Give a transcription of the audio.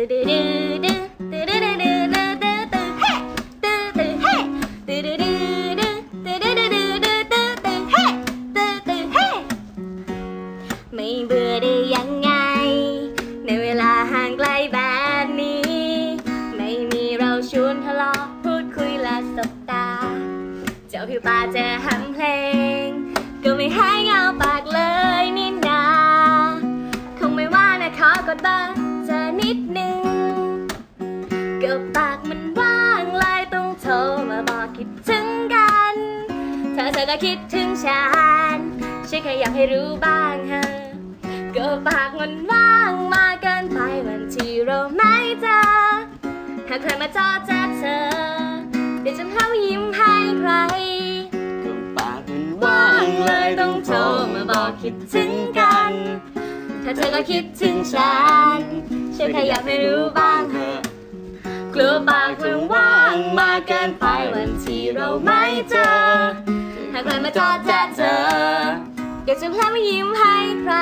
ตื้อดื้อดื้อดื้อตื้อดื้อดื้อดื้อดื้อดื้อตื้อเฮ้ตื้อตื้อเฮ้ตื้อดื้อดื้อดื้อตื้อดื้อดื้อดื้อดื้อตื้อตื้อเฮ้ตื้อตื้อเฮ้ไม่เบื่อได้ยังไง ในเวลาห่างไกลแบบนี้ ไม่มีเราชวนทะเลาะพูดคุยและสบตา เจ้าผิวตาเจอหำเพลง ก็ไม่หายเงาปากเลยนี่นาคงไม่ว่านะขอกดเบอร์เจอนิดนึง ก็ปากมันว่างเลยต้องโทรมาบอกคิดถึงกันถ้าเธอก็คิดถึงฉันฉันแค่อยากให้รู้บ้างเฮะก็ปากมันว่างมากเกินไปวันที่เราไม่เจอหากใครมาจอเจอเธอ เดี๋ยวจะพายิ้มให้ใครก็ปากมันว่างเลยต้องโทรมาบอกคิดถึงกัน ถ้าเธอก็คิดถึงฉันฉันแค่อยากให้รู้บ้าง กลัวปากมันว่างมากเกินไปวันที่เราไม่เจอหากใครมาจอดจะเจอเดี๋ยวจะพลาดมายิ้มให้ใคร